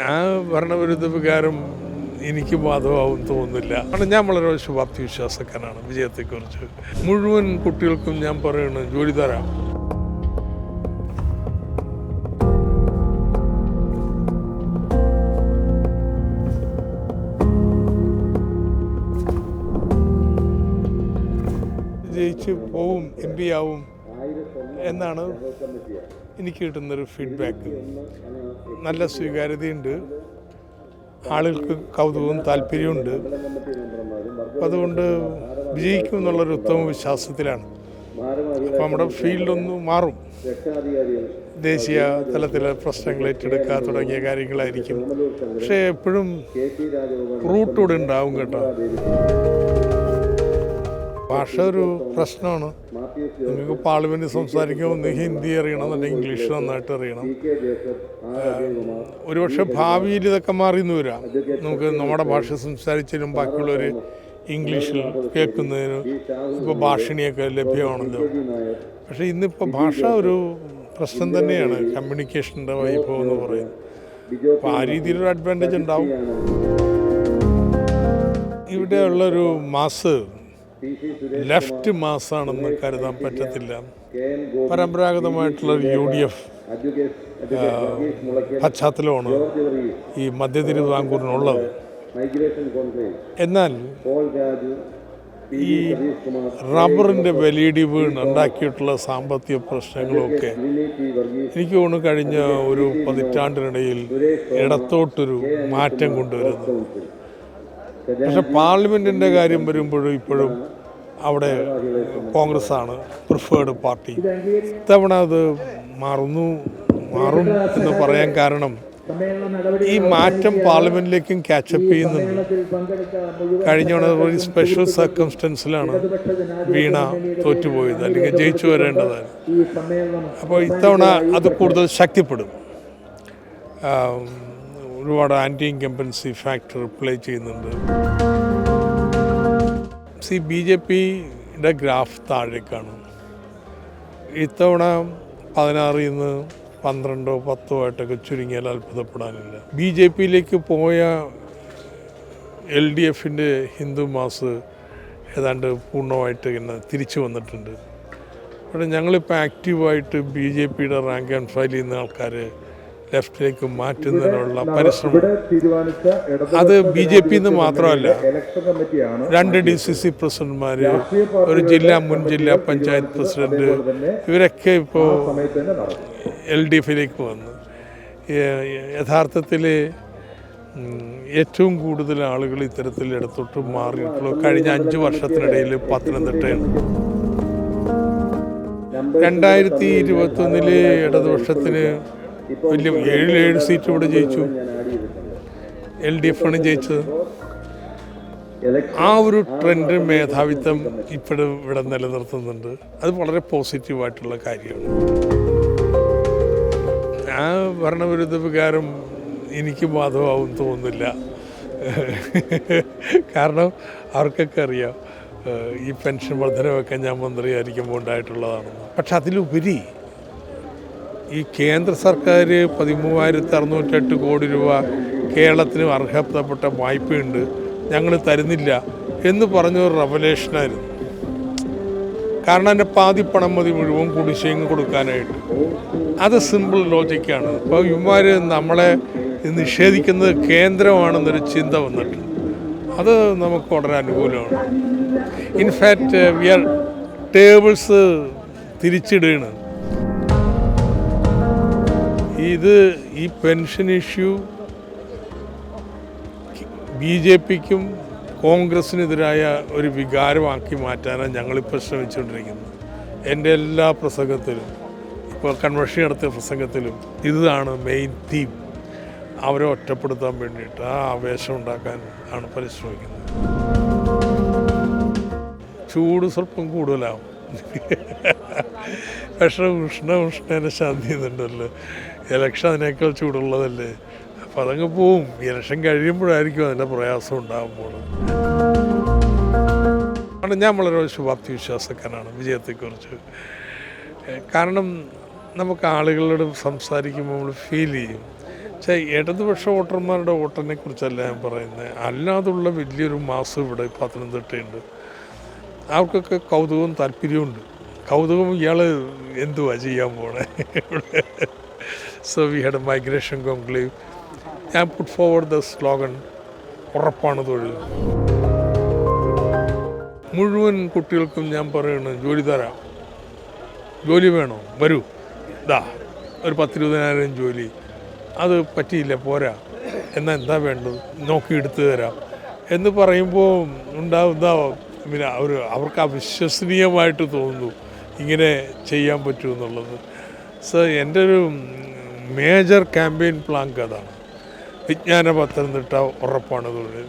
ആ ഭരണവിരുദ്ധ വികാരം എനിക്ക് ബാധകമാവും തോന്നുന്നില്ല. കാരണം ഞാൻ വളരെ ശുഭാപ്തി വിശ്വാസക്കാരനാണ് വിജയത്തെക്കുറിച്ച്. മുഴുവൻ കുട്ടികൾക്കും ഞാൻ പറയുന്നു ജോലി തരാം ജയിച്ച് പോവും എം പി ആവും. എന്നാണ് എനിക്ക് കിട്ടുന്നൊരു ഫീഡ്ബാക്ക് നല്ല സ്വീകാര്യതയുണ്ട്. ആളുകൾക്ക് കൗതുകവും താല്പര്യമുണ്ട് അപ്പം അതുകൊണ്ട് വിജയിക്കും എന്നുള്ളൊരു ഉത്തമ വിശ്വാസത്തിലാണ്. അപ്പോൾ നമ്മുടെ ഫീൽഡൊന്ന് മാറും. ദേശീയ തലത്തിലെ പ്രശ്നങ്ങൾ ഏറ്റെടുക്കുക തുടങ്ങിയ കാര്യങ്ങളായിരിക്കും. പക്ഷേ എപ്പോഴും റൂട്ടൂടെ ഉണ്ടാവും കേട്ടോ. ഭാഷ ഒരു പ്രശ്നമാണ്. നിങ്ങൾക്ക് പാർലമെന്റ് സംസാരിക്കുമ്പോൾ ഒന്ന് ഹിന്ദി അറിയണം അല്ലെങ്കിൽ ഇംഗ്ലീഷ് നന്നായിട്ട് അറിയണം. ഒരുപക്ഷെ ഭാവിയിൽ ഇതൊക്കെ മാറിയെന്ന് വരാം നമുക്ക് നമ്മുടെ ഭാഷ സംസാരിച്ചാലും ബാക്കിയുള്ളവർ ഇംഗ്ലീഷിൽ കേൾക്കുന്നതിന് ഇപ്പോൾ ഭാഷിണിയൊക്കെ ലഭ്യമാണല്ലോ. പക്ഷേ ഇന്നിപ്പോൾ ഭാഷ ഒരു പ്രശ്നം തന്നെയാണ് കമ്മ്യൂണിക്കേഷന്റെ വൈഭവം എന്ന് പറയുന്നത്. അപ്പോൾ ആ രീതിയിലൊരു അഡ്വാന്റേജ് ഉണ്ടാവും. ഇവിടെയുള്ളൊരു മാസ് ലെഫ്റ്റ് മാസാണെന്ന് കരുതാൻ പറ്റത്തില്ല. പരമ്പരാഗതമായിട്ടുള്ള യു ഡി എഫ് പശ്ചാത്തലമാണ് ഈ മധ്യ തിരുവിതാംകൂറിനുള്ളത്. എന്നാൽ ഈ റബ്ബറിന്റെ വലിയിടിവ് ഉണ്ടാക്കിയിട്ടുള്ള സാമ്പത്തിക പ്രശ്നങ്ങളൊക്കെ എനിക്ക് തോന്നുന്നു കഴിഞ്ഞ ഒരു പതിറ്റാണ്ടിനിടയിൽ ഇടത്തോട്ടൊരു മാറ്റം കൊണ്ടുവരുന്നു. പക്ഷെ പാർലമെന്റിന്റെ കാര്യം വരുമ്പോഴും ഇപ്പോഴും അവിടെ കോൺഗ്രസ് ആണ് പ്രിഫേർഡ് പാർട്ടി ഇത്തവണ അത് മാറുന്നു മാറും എന്ന് പറയാൻ കാരണം ഈ മാറ്റം പാർലമെന്റിലേക്കും ക്യാച്ചപ്പ് ചെയ്യുന്നുണ്ട്. കഴിഞ്ഞ ഒരു സ്പെഷ്യൽ സർക്കംസ്റ്റൻസിലാണ് വീണ തോറ്റുപോയത് അല്ലെങ്കിൽ ജയിച്ചു വരേണ്ടതാണ് അപ്പോൾ ഇത്തവണ അത് കൂടുതൽ ശക്തിപ്പെടും. ഒരുപാട് ആന്റി ഇൻകംപൻസി ഫാക്ടർ പ്ലേ ചെയ്യുന്നുണ്ട് സി ബി ജെ പിയുടെ ഗ്രാഫ് താഴേക്കാണ് ഇത്തവണ പതിനാറിൽ നിന്ന് പന്ത്രണ്ടോ പത്തോ ആയിട്ടൊക്കെ ചുരുങ്ങിയാൽ അത്ഭുതപ്പെടാനില്ല. ബി ജെ പിയിലേക്ക് പോയ എൽ ഡി എഫിന്റെ ഹിന്ദു മാസ് ഏതാണ്ട് പൂർണമായിട്ട് ഇങ്ങനെ തിരിച്ചു വന്നിട്ടുണ്ട്. ഇവിടെ ഞങ്ങളിപ്പോൾ ആക്റ്റീവായിട്ട് ബി ജെ പിയുടെ റാങ്ക് ആൻഡ് ഫയൽ ചെയ്യുന്ന ആൾക്കാർ ലെഫ്റ്റിലേക്ക് മാറ്റുന്നതിനുള്ള പരിശ്രമം. അത് ബി ജെ പി നിന്ന് മാത്രമല്ല രണ്ട് ഡി സി സി പ്രസിഡന്റ്മാർ ഒരു ജില്ലാ മുൻ ജില്ലാ പഞ്ചായത്ത് പ്രസിഡന്റ് ഇവരൊക്കെ ഇപ്പോൾ എൽ ഡി എഫിലേക്ക് വന്നു. യഥാർത്ഥത്തിൽ ഏറ്റവും കൂടുതൽ ആളുകൾ ഇത്തരത്തിൽ ഇടത്തോട്ട് മാറിയിട്ടുള്ളൂ. കഴിഞ്ഞ അഞ്ച് വർഷത്തിനിടയിൽ പത്തനംതിട്ടയാണ് രണ്ടായിരത്തി ഇരുപത്തൊന്നിൽ ഇടതുപക്ഷത്തിന് വലിയ ഏഴ് ഏഴ് സീറ്റ് ഇവിടെ ജയിച്ചു. എൽ ഡി എഫ് ആണ് ജയിച്ചത്. ആ ഒരു ട്രെൻഡ് മേധാവിത്വം ഇപ്പോഴും ഇവിടെ നിലനിർത്തുന്നുണ്ട്. അത് വളരെ പോസിറ്റീവായിട്ടുള്ള കാര്യമാണ്. ആ ഭരണവിരുദ്ധ വികാരം എനിക്ക് ബാധകമാവും തോന്നുന്നില്ല. കാരണം അവർക്കൊക്കെ അറിയാം ഈ പെൻഷൻ വർധനമൊക്കെ ഞാൻ മന്ത്രിയായിരിക്കുമ്പോൾ ഉണ്ടായിട്ടുള്ളതാണെന്ന്. പക്ഷെ അതിലുപരി ഈ കേന്ദ്ര സർക്കാർ പതിമൂവായിരത്തി അറുന്നൂറ്റെട്ട് കോടി രൂപ കേരളത്തിന് അർഹതപ്പെട്ട വായ്പയുണ്ട്. ഞങ്ങൾ തരുന്നില്ല എന്ന് പറഞ്ഞൊരു റവലേഷനായിരുന്നു. കാരണം എന്റെ പാതി പണം മതി മുഴുവൻ കുടിശ്ശേങ്ങ് കൊടുക്കാനായിട്ട്. അത് സിമ്പിൾ ലോജിക്കാണ്. ഇപ്പോൾ ഇവന്മാർ നമ്മളെ നിഷേധിക്കുന്നത് കേന്ദ്രമാണെന്നൊരു ചിന്ത വന്നിട്ടുണ്ട്. അത് നമുക്ക് വളരെ അനുകൂലമാണ്. In fact we are tables തിരിച്ചിടുകയാണ്. ഇത് ഈ പെൻഷൻ ഇഷ്യൂ ബി ജെ പിക്കും കോൺഗ്രസിനെതിരായ ഒരു വികാരമാക്കി മാറ്റാനാണ് ഞങ്ങളിപ്പോൾ ശ്രമിച്ചുകൊണ്ടിരിക്കുന്നത്. എന്റെ എല്ലാ പ്രസംഗത്തിലും ഇപ്പോൾ കൺവെൻഷൻ നടത്തിയ പ്രസംഗത്തിലും ഇതാണ് മെയിൻ തീം അവരെ ഒറ്റപ്പെടുത്താൻ വേണ്ടിയിട്ട് ആ ആവേശം ഉണ്ടാക്കാൻ ആണ് പരിശ്രമിക്കുന്നത്. ചൂട് സ്വല്പം കൂടുതലാവും. പക്ഷേ ഉഷ്ണ ഉഷ്ണേനെ ശാന്തി ചെയ്യുന്നുണ്ടല്ലോ ഇലക്ഷൻ അതിനേക്കാൾ ചൂടുള്ളതല്ലേ. അപ്പം അതങ്ങ് പോവും. ഇലക്ഷൻ കഴിയുമ്പോഴായിരിക്കും അതിന്റെ പ്രയാസം ഉണ്ടാകുമ്പോൾ കാരണം ഞാൻ വളരെ ശുഭാപ്തി വിശ്വാസക്കാരനാണ് വിജയത്തെക്കുറിച്ച് കാരണം നമുക്ക് ആളുകളോട് സംസാരിക്കുമ്പോൾ നമ്മൾ ഫീൽ ചെയ്യും. പക്ഷേ ഇടതുപക്ഷ വോട്ടർമാരുടെ വോട്ടിനെ കുറിച്ചല്ല ഞാൻ പറയുന്നത്. അല്ലാതുള്ള വലിയൊരു മാസം ഇവിടെ പത്തനംതിട്ടയുണ്ട്. അവർക്കൊക്കെ കൗതുകവും താല്പര്യമുണ്ട് കൗതുകം ഇയാൾ എന്തുവാ ചെയ്യാൻ പോണേ? So we had a migration conclave ഞാൻ പുട്ട് ഫോർവേഡ് ദ സ്ലോഗൻ ഉറപ്പാണ് തൊഴിൽ. മുഴുവൻ കുട്ടികൾക്കും ഞാൻ പറയുന്നു ജോലി തരാം. ജോലി വേണോ? വരൂ. ഇതാ ഒരു പത്തിരുപതിനായിരം ജോലി. അത് പറ്റിയില്ല പോരാ. എന്നാൽ എന്താ വേണ്ടത്? നോക്കി എടുത്തു തരാം. എന്ന് പറയുമ്പോൾ ഉണ്ടാവുന്ന പിന്നെ അവർ അവർക്ക് അവിശ്വസനീയമായിട്ട് തോന്നുന്നു. ഇങ്ങനെ ചെയ്യാൻ പറ്റുമെന്നുള്ളത് സർ എന്റെ ഒരു മേജർ ക്യാമ്പയിൻ പ്ലാങ്ക് അതാണ് വിജ്ഞാന പത്തനംതിട്ട ഉറപ്പാണ് തൊഴിൽ.